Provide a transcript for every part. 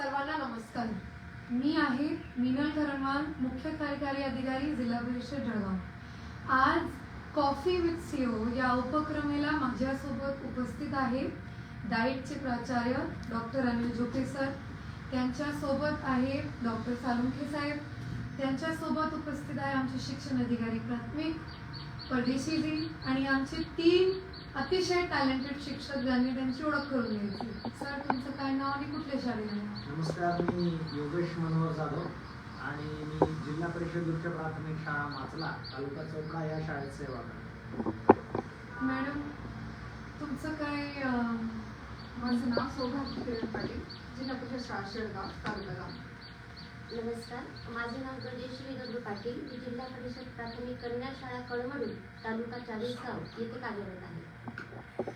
सर्वांना नमस्कार. मी आहे मीनल करनवाल मुख्य कार्यकारी अधिकारी जिल्हा परिषद जळगाव. आज कॉफी विथ सीओ या उपक्रमेला माझ्यासोबत उपस्थित आहे डाईटचे प्राचार्य डॉक्टर अनिल जोके सर. त्यांच्यासोबत आहे डॉक्टर सालुंखे साहेब. त्यांच्यासोबत उपस्थित आहे आमचे शिक्षण अधिकारी प्राथमिक परदेशीजी आणि आमचे तीन अतिशय टॅलेंटेड शिक्षक ज्यांनी त्यांची ओळख करून घ्यायची. सर तुमचं काय नाव आणि कुठल्या शाळेला? नमस्कार मी योगेश मनोहर जाधव आणि मी जिल्हा परिषद उच्च प्राथमिक शाळा माचला तालुका चोपडा या शाळेत सेवा करतो. मॅडम तुमचं काय अं, माझं नाव सौभाग्य किरण पाटील जिल्हा परिषद शाळा शेळगाव तालुका गाव. नमस्कार माझे नाव गजेश्री दगडू पाटील. मी जिल्हा परिषद प्राथमिक कन्या शाळा कळमडू तालुका चाळीसगाव येथे कार्यरत आहे.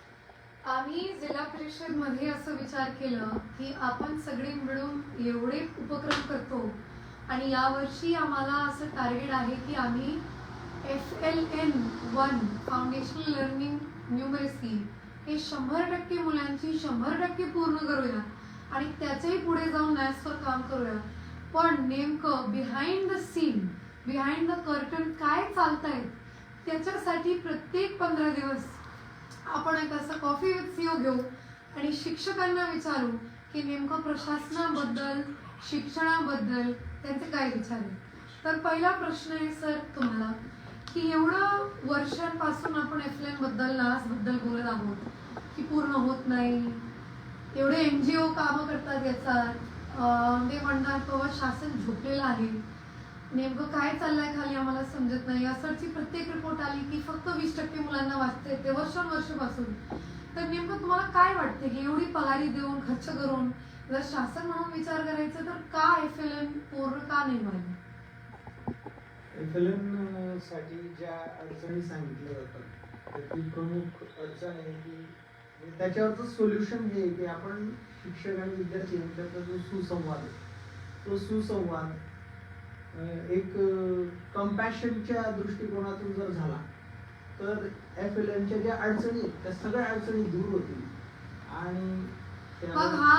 आम्ही जिल्हा परिषदमध्ये असं विचार केलं की आपण सगळे मिळून एवढे उपक्रम करतो आणि यावर्षी आम्हाला असं टार्गेट आहे की आम्ही F L N one foundational learning numeracy हे शंभर टक्के मुलांची शंभर टक्के पूर्ण करूया आणि त्याच्याही पुढे जाऊन मॅथ्सवर काम करूया. पण नेमकं behind the scene behind the curtain काय चालतंय त्याच्यासाठी प्रत्येक पंधरा दिवस आपण एक असं कॉफी विथ सीओ घेऊ आणि शिक्षकांना विचारू की नेमकं प्रशासनाबद्दल शिक्षणाबद्दल त्यांचे काय विचार आहेत. तर पहिला प्रश्न आहे सर तुम्हाला की एवढं वर्षांपासून आपण एफबद्दल नासबद्दल बोलत आहोत की पूर्ण होत नाही एवढे एन जी ओ कामं करतात याचा ते म्हणणार तो शासन झोपलेलं आहे. नेमकं काय चाललंय खाली आम्हाला समजत नाही. असरची प्रत्येक रिपोर्ट आली की फक्त वीस टक्के मुलांना वाचते ते वर्षानुवर्षापासून. तर नेमकं तुम्हाला काय वाटते? की एवढी पगारी देऊन खर्च करून जर शासन म्हणून विचार करायचा तर का एफ एल एम पूर्ण का नाही एफ एल एमसाठी ज्या अडचणी सांगितल्या जातात त्यातली प्रमुख अडचण आहे की त्याच्यावरचं सोल्युशन हे आहे की आपण शिक्षक आणि विद्यार्थी यांच्यातला जो सुसंवाद आहे तो सुसंवाद एक कम्पॅशनच्या दृष्टिकोनातून जर झाला तर एफ एल एनच्या ज्या अडचणी आहेत त्या सगळ्या अडचणी दूर होतील. आणि मग हा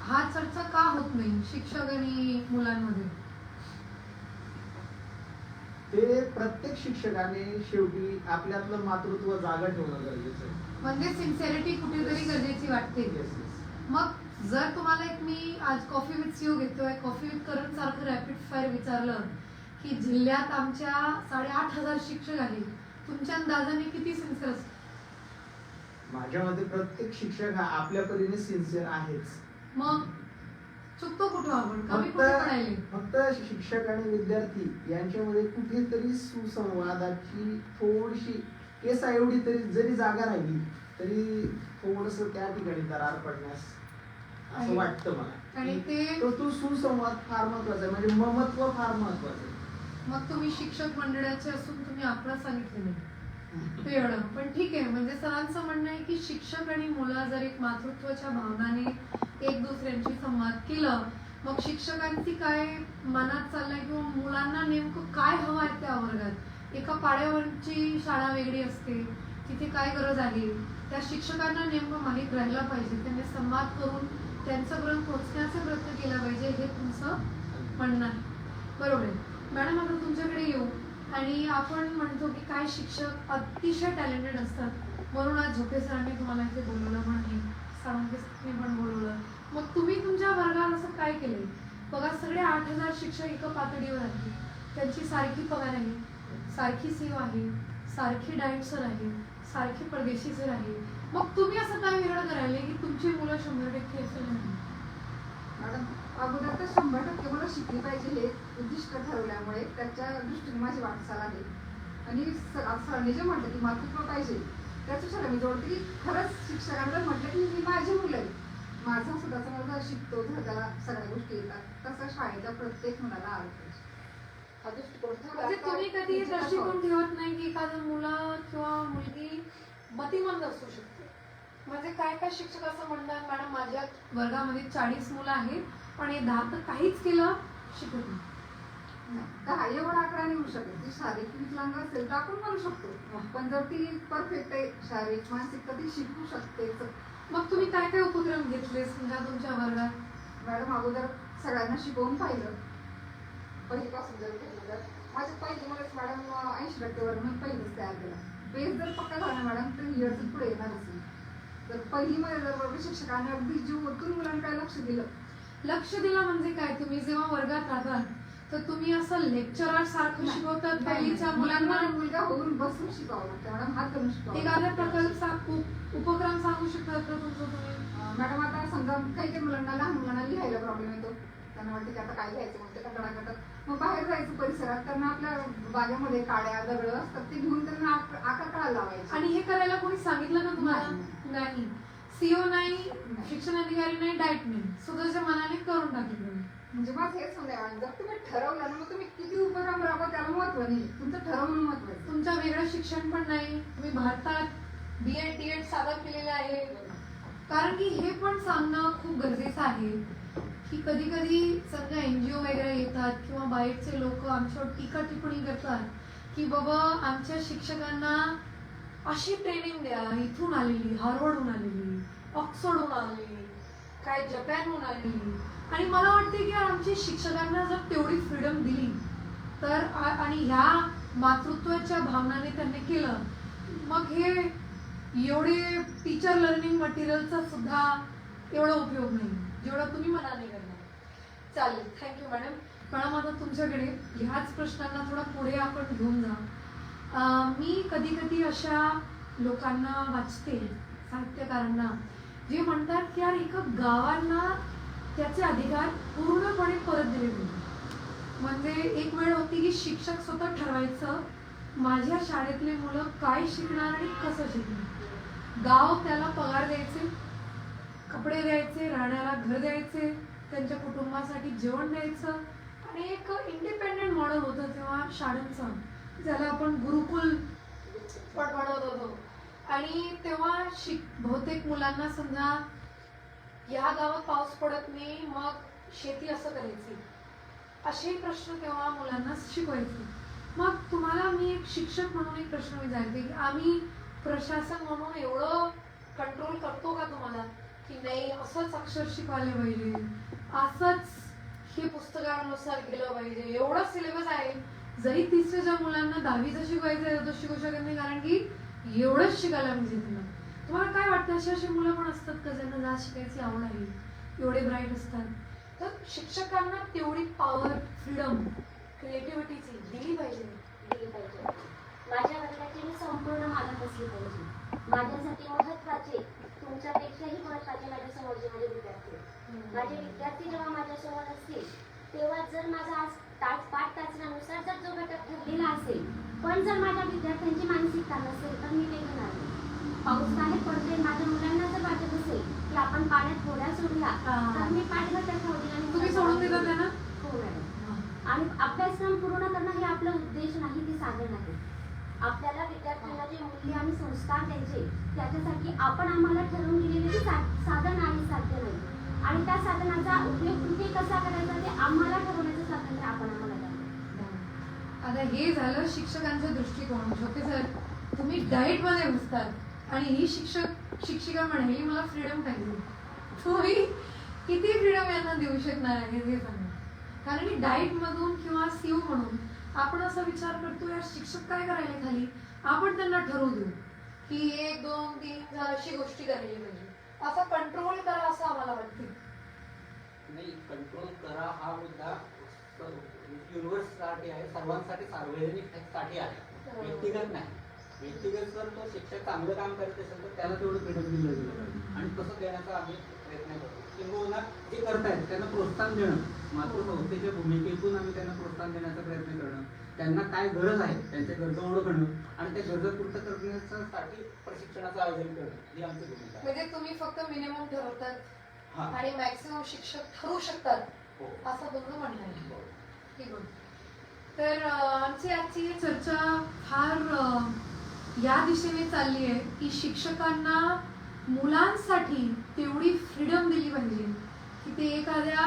हा चर्चा का होत नाही शिक्षक आणि मुलांमध्ये? ते प्रत्येक शिक्षकाने शेवटी आपल्यातलं मातृत्व जागा ठेवणं गरजेचं आहे. म्हणजे सिन्सिअरिटी कुठेतरी गरजेची वाटते. मग जर तुम्हाला एक मी आज कॉफी विथ सीओ घेतोय कॉफी विथ करण सारखं रॅपिड फायर विचारलं की जिल्ह्यात आमच्या साडेआठ हजार शिक्षक आहेत तुमच्या अंदाजाने किती सिन्सिअर असतील? माझ्या मते प्रत्येक शिक्षक हा आपल्या परीने सिन्सिअर आहेच. मग चुकतो कुठं आपण? कमी कुठे फक्त शिक्षक आणि विद्यार्थी यांच्यामध्ये कुठेतरी सुसंवादाची थोडीशी केसा एवढी तरी जरी जागा राहिली तरी थोडस त्या ठिकाणी दरार पडण्यास असं वाटतं मला. आणि ते सुसंवाद फार महत्त्वाचा आहे. म्हणजे ममत्व फार महत्वाचं आहे. मग तुम्ही शिक्षक मंडळाचे असून तुम्ही आपलं सांगितलं नाही. ते एवढं पण ठीक आहे. म्हणजे सरांचं म्हणणं आहे की शिक्षक आणि मुलं जर एक मातृत्वाच्या भावनाने एक दुसऱ्यांशी संवाद केलं मग शिक्षकांची काय मनात चाललंय किंवा मुलांना नेमकं काय हवं आहे त्या वर्गात? एका पाड्यावरची शाळा वेगळी असते. तिथे काय गरज आहे? त्या शिक्षकांना नेमकं माहीत राहायला पाहिजे. त्यांनी संवाद करून त्यांच्यापर्यंत पोहोचण्याचा प्रयत्न केला पाहिजे हे तुमचं म्हणणं आहे. बरोबर आहे. मॅडम आता तुमच्याकडे येऊ. आणि आपण म्हणतो की काय शिक्षक अतिशय टॅलेंटेड असतात. म्हणून आज झोपे सरांनी तुम्हाला इथे बोलवलं म्हणे साळुंके पण बोलवलं. मग तुम्ही तुमच्या वर्गात असं काय केलं बघा सगळे आठ हजार शिक्षक एका पातळीवर आहेत. त्यांची सारखी पगार आहे. सारखी सेव आहे सारखी डाएट सर आहे सारखी परदेशी सर आहे. मग तुम्ही असं काय वेगळं करायला की तुमची मुलं शंभर टक्के असेल नाही? मॅडम अगोदर तर शंभर टक्के मुलं शिकली पाहिजे हे उद्दिष्ट ठरवल्यामुळे त्याच्या दृष्टीने माझी वाटचाल आहे आणि सरांनी जे म्हटलं की मातृत्व पाहिजे त्याच्यानुसार मी जोडते की खरंच शिक्षकांना म्हटलं की ही माझी मुलं आहे माझा स्वतःचा मुलगा शिकतो जर त्याला सगळ्या गोष्टी येतात. तसं शाळेच्या प्रत्येक मुलाला आलं पाहिजे. म्हणजे तुम्ही कधी दृष्टिकोन. ठेवत नाही की एखादं मुलं किंवा मुलगी मतिमंद असू शकते? म्हणजे काय काय शिक्षक असं म्हणतात मॅडम माझ्या वर्गामध्ये चाळीस मुलं आहेत पण हे दहा तर काहीच केलं शिकत नाही. नाही, दहा एवढा आकडा निघू शकेल ती शारीरिक विकलांग असेल तर आपण म्हणू शकतो. पण जर ती परफेक्ट आहे शारीरिक मानसिक तर ती शिकू शकते. मग तुम्ही काय काय उपक्रम घेतले समजा तुमच्या वर्गात? मॅडम अगोदर सगळ्यांना शिकवून पाहिलं. पहिलीपासून जर केलं तर माझ्या पहिलीमुळेच मॅडम ऐंशी टक्केवर मी पहिलीच तयार केला. बेस जर पक्का झाला ना मॅडम तर इयरचं पुढे येणारच नाही तर पहिलीमध्ये जर बरोबर शिक्षकांनी अगदी जीव ओतून मुलांकडे लक्ष दिलं. लक्ष दिलं म्हणजे काय? तुम्ही जेव्हा वर्गात राहतात तर तुम्ही असं लेक्चरर सारखं शिकवतात पहिलीच्या मुलांना मुलगा होऊन बसून शिकावं लागतं. मॅडम हात करून शिकावं. प्रकारचा उप- उपक्रम सांगू शकतात का तुमचं तुम्ही? मॅडम आता समजा काही काही मुलांना लहान मुलांना लिहायला प्रॉब्लेम येतो. त्यांना वाटतं की आता काय लिहायचं मग ते कंटाळा करतात मग बाहेर जायचं परिसरात. त्यांना आपल्या बागेमध्ये काड्या दगड असतात ते घेऊन त्यांना आक- आकार काढायला लावायचे. आणि हे करायला कोणी सांगितलं का तुम्हाला? नाही. सीओ नाही शिक्षण अधिकारी नाही डाएट नाही. स्वतःच्या मनाने करून टाकलं म्हणजे माझं हेच आहे मॅडम जर तुम्ही ठरवलं ना मग तुम्ही किती उपक्रम राबवा त्याला महत्त्व नाही. तुमचं ठरवणं महत्वाचं तुमच्या वेगळं शिक्षण पण नाही. तुम्ही भारतात बी एड डी एड सादर केलेलं आहे. कारण की हे पण सांगणं खूप गरजेचं आहे. की कधी कधी जी एनजीओ वगैरे येतात किंवा बाहेरचे लोक आमच्यावर टीका टिप्पणी करतात की बाबा आमच्या शिक्षकांना अशी ट्रेनिंग द्या इथून आलेली हार्वर्डहून आलेली ऑक्सफर्डहून आलेली काय जपॅनहून आलेली. आणि मला वाटते की आमच्या शिक्षकांना जर तेवढी फ्रीडम दिली तर आणि ह्या मातृत्वाच्या भावनाने त्यांनी केलं मग हे एवढे टीचर लर्निंग मटेरियलचा सुद्धा एवढा उपयोग नाही. जेवढा तुम्ही मनाने करणार. चालेल थँक्यू मॅडम मॅडम आता तुमच्याकडे ह्याच प्रश्नांना थोडा पुढे आपण घेऊन जा. मी कधी कधी अशा लोकांना वाचते साहित्यकारांना जे म्हणतात की यार एका गावांना त्याचे अधिकार पूर्णपणे परत दिले गेले म्हणजे एक वेळ होती की शिक्षक स्वतः ठरवायचं माझ्या शाळेतले मुलं काय शिकणार आणि कसं शिकणार? गाव त्याला पगार द्यायचे कपडे द्यायचे राहण्याला घर द्यायचे त्यांच्या कुटुंबासाठी जेवण द्यायचं. आणि एक इंडिपेंडेंट मॉडेल होतं तेव्हा शाळेचं. ज्याला आपण गुरुकुल पण म्हणत होतो. आणि तेव्हा शिक बहुतेक मुलांना समजा या गावात पाऊस पडत नाही मग शेती असं करायची. असे प्रश्न तेव्हा मुलांना शिकवायचे. मग तुम्हाला मी एक शिक्षक म्हणून एक प्रश्न विचारते की आम्ही प्रशासन म्हणून एवढं कंट्रोल करतो का तुम्हाला? की नाही असंच अक्षर शिकायला पाहिजे. असंच हे पुस्तकानुसार गेलं पाहिजे. एवढा सिलेबस आहे जरी तिसऱ्याच्या मुलांना दहावीचं शिकवायचं आहे तर तो शिकू शकत नाही कारण की एवढंच शिकायला पाहिजे तुला तुम्हाला काय वाटतं अशी अशी मुलं पण असतात का ज्यांना जा शिकायची आवड आहे? एवढे ब्राईट असतात. तर शिक्षकांना तेवढी पॉवर फ्रीडम क्रिएटिव्हिटीची दिली पाहिजे. दिली पाहिजे. माझ्या वर्गाची मी संपूर्ण मानत असली पाहिजे. माझ्यासाठी महत्त्वाचे तुमच्यापेक्षाही महत्त्वाचे माझ्यासमोरचे माझे विद्यार्थी. माझे विद्यार्थी जेव्हा माझ्यासमोर असतील तेव्हा जर माझा आज तास पाच तासानुसार जर जो घटक ठरलेला असेल पण जर माझ्या विद्यार्थ्यांची मानसिकता नसेल तर मी ते घेणार नाही. पाऊस बाहेर पडते माझ्या मुलांना जर वाटत असेल की आपण पाण्यात होड्या सोडला तर मी पाच घटक ठेवतील आणि तुम्ही सोडून देता त्यांना हो मॅडम आणि अभ्यासक्रम पूर्ण करणं हे आपला उद्देश नाही ते साधन आहे आपल्याला विद्यार्थ्यांना जे मूल्य आणि द्यायचे. त्याच्यासाठी आपण आम्हाला ठरवून दिलेले ते सा- साधन आहे साध्य नाही. आणि त्या साधनाचा उपयोग कृती कसा करायचा ते आम्हाला ठरवण्याचं स्वातंत्र्य आपण आम्हाला आता हे झालं शिक्षकांचा दृष्टिकोन. ओके सर तुम्ही डाएटमध्ये बसतात आणि ही शिक्षक शिक्षिका म्हणाली मला फ्रीडम पाहिजे. तुम्ही किती फ्रीडम यांना देऊ शकणार आहे हे सांगा. कारण की डाएट मधून किंवा सीओ म्हणून आपण असा विचार करतो यार शिक्षक काय करायला खाली? आपण त्यांना ठरवू देऊ. की एक दोन तीन चार अशी गोष्टी करायला पाहिजे. असा कंट्रोल करा असं आम्हाला वाटते. नाही कंट्रोल करा हा मुद्दा युनिव्हर्ससाठी आहे. सर्वांसाठी सार्वजनिकसाठी आहे. व्यक्तिगत नाही. व्यक्तिगत जर तो शिक्षक चांगलं काम करत असेल तर त्याला तेवढं फ्रीडम दिलं गेलं. आणि तसं देण्याचा आम्ही प्रयत्न करतो. किंबहुना जे करतायत त्यांना प्रोत्साहन देणं. मातृसंस्थेच्या भूमिकेतून आम्ही त्यांना प्रोत्साहन देण्याचा प्रयत्न करणं. त्यांना काय गरज आहे? त्यांच्या गरजा ओळखणं आणि त्या गरजा पूर्ण करण्यासाठी प्रशिक्षणाचं आयोजन करणं ही आमची भूमिका म्हणजे तुम्ही फक्त मिनिमम ठरवतात आणि मॅक्सिमम शिक्षक ठरवू शकतात हो. असं तुमचं म्हणणं आहे. हो. तर आमची आजची चर्चा फार या दिशेने चालली आहे की शिक्षकांना मुलांसाठी तेवढी फ्रीडम दिली पाहिजे की ते एखाद्या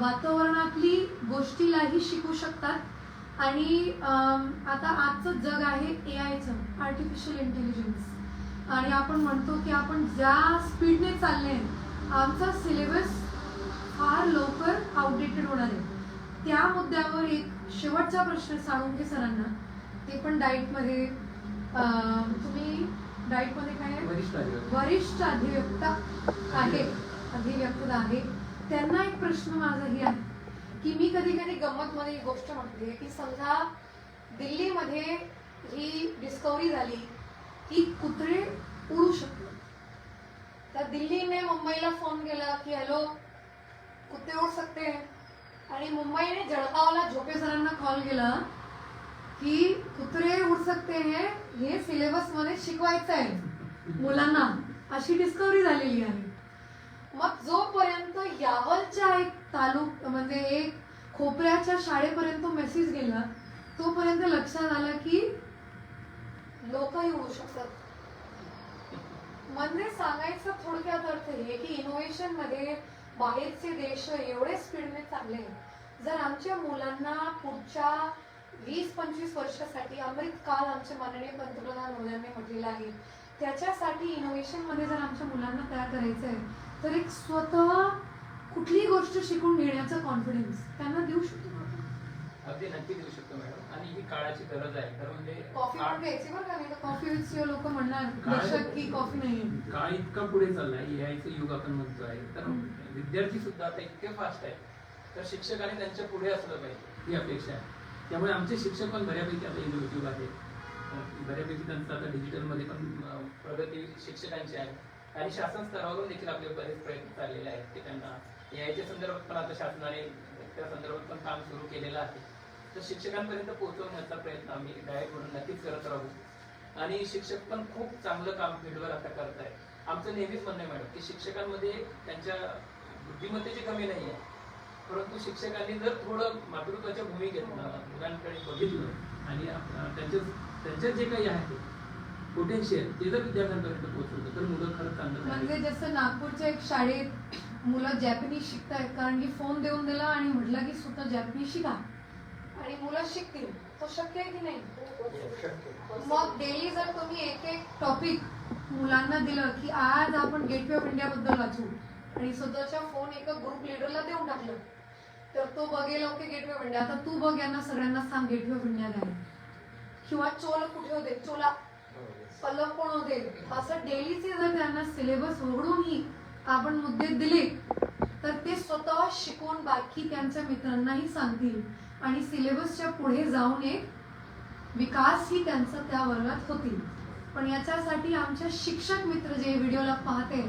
वातावरणातली गोष्टीलाही शिकू शकतात. आणि आता आजचं जग आहे ए आयचं आर्टिफिशियल इंटेलिजन्स आणि आपण म्हणतो की आपण ज्या स्पीडने चालले आमचा सिलेबस फार लवकर आउटडेटेड होणार आहे. त्या मुद्द्यावर एक शेवटचा प्रश्न साळुंके सरांना. ते पण डाईटमध्ये तुम्ही डाईटमध्ये काय आहे? वरिष्ठ अधिवक्ता आहे. अधिवक्ता आहे. त्यांना एक प्रश्न माझाही आहे. की मी कधी कधी गंमत मध्ये एक गोष्ट म्हणते की समजा दिल्लीमध्ये ही डिस्कवरी झाली की कुत्रे उडू शकतात. तर दिल्लीने मुंबईला फोन केला की हॅलो कुत्रे उड सकते आणि मुंबईने जळगावला झोपे सरांना कॉल केला की कुत्रे उड सकते हैं हे सिलेबसमध्ये शिकवायचं आहे मुलांना. अशी डिस्कवरी झालेली आहे. मग जोपर्यंत यावलच्या एक तालुक म्हणजे एक खोपऱ्याच्या शाळेपर्यंत मेसेज गेला. तोपर्यंत लक्षात आला की लोकही होऊ शकतात. म्हणजे सांगायचं थोडक्यात अर्थ हे की इनोव्हेशनमध्ये बाहेरचे देश एवढे स्पीडने चालले. जर आमच्या मुलांना पुढच्या वीस पंचवीस वर्षासाठी अमृत काल आमचे माननीय पंतप्रधान मोदयांनी म्हटलेलं आहे त्याच्यासाठी इनोव्हेशनमध्ये जर आमच्या मुलांना तयार करायचं आहे तर एक स्वतः कुठलीही गोष्ट शिकून घेण्याचा कॉन्फिडन्स त्यांना देऊ शकतो. अगदी नक्की देऊ शकतो मॅडम. आणि ही काळाची गरज आहे. खरं म्हणजे कॉफी पण घ्यायची बरं का? नाही तर कॉफी लोक म्हणणार काय? दर्शक की कॉफी नाहीये काळ इतका पुढे चाललाय. एआयचं युग आपण म्हणतोय तर हम्म. विद्यार्थी सुद्धा आता इतके फास्ट आहे तर शिक्षकाने त्यांच्या पुढे असलं पाहिजे. ही अपेक्षा आहे. त्यामुळे आमचे शिक्षक पण बऱ्यापैकी आता इनोव्हेटिव्ह आहेत. बऱ्यापैकी त्यांचं आता डिजिटलमध्ये पण प्रगती शिक्षकांची आहे. आणि शासन स्तरावरून देखील आपले बरेच प्रयत्न चाललेले आहेत की त्यांना एआयच्या संदर्भात पण आता शासनाने त्या संदर्भात पण काम सुरू केलेलं आहे. तर शिक्षकांपर्यंत पोहोचवण्याचा प्रयत्न आम्ही डायरेक्ट म्हणून नक्कीच करत राहू. आणि शिक्षक पण खूप चांगलं काम फील्डवर आता करत आहे आमचं नेहमीच म्हणणं आहे मॅडम की शिक्षकांमध्ये त्यांच्या बुद्धिमत्तेची कमी नाही आहे. परंतु शिक्षकांनी जर थोडं मातृत्वाच्या भूमिकेत मुलांकडे बघितलं आणि त्यांच्या त्यांच्यात जे काही आहे पोटेन्शियल ते जर विद्यार्थ्यांपर्यंत पोहोचवलं तर मुलं खरंच चांगलं म्हणजे. जसं नागपूरच्या एक शाळेत मुलं जॅपनीज शिकतायत. कारण की फोन देऊन दिला आणि म्हटलं की स्वतः जॅपनीज शिका. आणि मुलं शिकतील. तो शक्य आहे की नाही? मग डेली जर तुम्ही एक एक टॉपिक मुलांना दिलं की आज आपण गेटवे ऑफ इंडिया बद्दल वाचू. आणि स्वतःच्या फोन एका ग्रुप लिडरला देऊन टाकलं. तर तो बघेल ओके गेटवे ऑफ इंडिया आता तू बघ यांना सगळ्यांना सांग गेटवे ऑफ इंडिया काय किंवा चोल कुठे होते? चोला. पलक कोण होते? असं डेलीचे जर त्यांना सिलेबस उघडूनही आपण मुद्दे दिले तर ते स्वतः शिकून बाकी त्यांच्या मित्रांनाही सांगतील. आणि सिलेबसच्या पुढे जाऊन एक विकासही त्यांचा त्या वर्गात होतील. पण याच्यासाठी आमच्या शिक्षक मित्र जे व्हिडिओला पाहते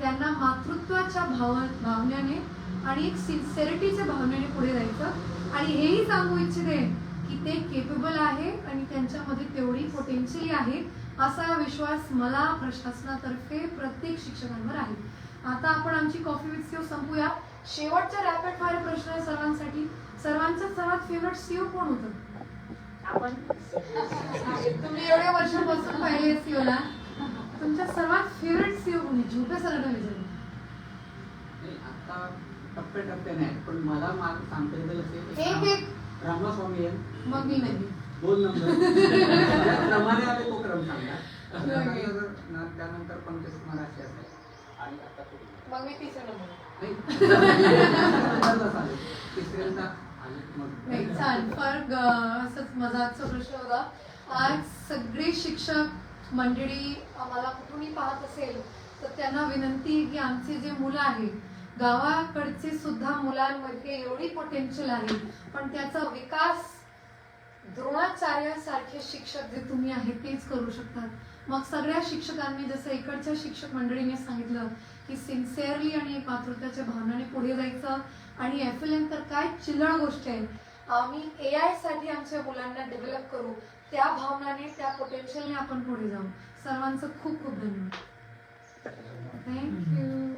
त्यांना मातृत्वाच्या भाव भावनेने आणि एक सिन्सिरिटीच्या भावनेने पुढे जायचं. आणि हेही सांगू इच्छिते की ते केपेबल आहे आणि त्यांच्यामध्ये तेवढी पोटेन्शियल आहे असा विश्वास मला प्रशासनातर्फे प्रत्येक शिक्षकांवर आहे. आता आपण आमची कॉफी विथ सीओ संपूया. शेवटचा रॅपिड फायर प्रश्न आहे सर्वांसाठी. सर्वांचं सर्वात फेवरेट सीओ कोण होतं? आपण. तुम्ही एवढ्या वर्षापासून पाहिले सीओला तुमच्या सर्वात फेवरेट सीओ कोणी झोपे नाही, आता टप्प्याटप्प्याने आहे पण मला मार्ग सांगता येईल असे रामास्वामी मग मी नाही. दोन नंबर. ज्या क्रमाने आले तो क्रम सांगा ओके. त्यानंतर त्यानंतर पंकज मराठी असेल आणि आता. मग मी तिसरा नंबर नाही. फार असंच मजाकचा प्रश्न होता. आज सगळे शिक्षक मंडळी आम्हाला कुठूनही पाहत असेल तर त्यांना विनंती आहे की आमचे जे मुलं आहेत गावाकडचे सुद्धा मुलांमध्ये एवढी पोटेन्शियल आहे पण त्याचा विकास द्रोणाचार्यासारखे शिक्षक जे तुम्ही आहेत तेच करू शकतात. मग सगळ्या शिक्षकांनी जसं इकडच्या शिक्षक मंडळीने सांगितलं की सिन्सिअरली आणि एक मातृत्वाच्या भावनाने पुढे जायचं. आणि एफ एल तर काय चिल्लर गोष्ट आहे. आम्ही ए आयसाठी आमच्या मुलांना डेव्हलप करू त्या भावनाने त्या पोटेन्शियलने आपण पुढे जाऊ. सर्वांचं खूप खूप धन्यवाद. थँक्यू